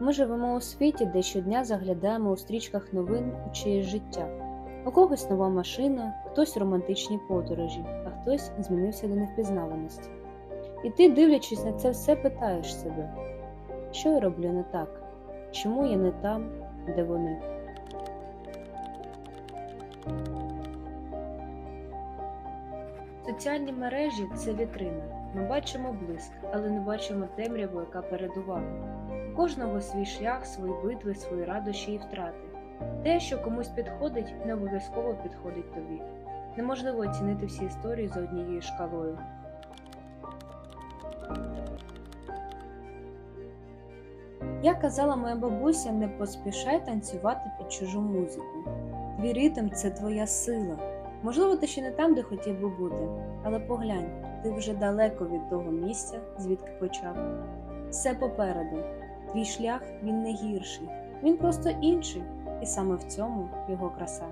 Ми живемо у світі, де щодня заглядаємо у стрічках новин у чиєсь життя. У когось нова машина, хтось романтичні подорожі, а хтось змінився до невпізнаваності. І ти, дивлячись на це все, питаєш себе, що я роблю не так? Чому я не там, де вони? Соціальні мережі це вітрина. Ми бачимо блиск, але не бачимо темряву, яка передувала. У кожного свій шлях, свої битви, свої радощі і втрати. Те, що комусь підходить, не обов'язково підходить тобі. Неможливо оцінити всі історії за однією шкалою. Я казала моя бабуся, не поспішай танцювати під чужу музику. Твій ритм це твоя сила. Можливо, ти ще не там, де хотів би бути, але поглянь, ти вже далеко від того місця, звідки почав. Все попереду. Твій шлях він не гірший, він просто інший, і саме в цьому його краса.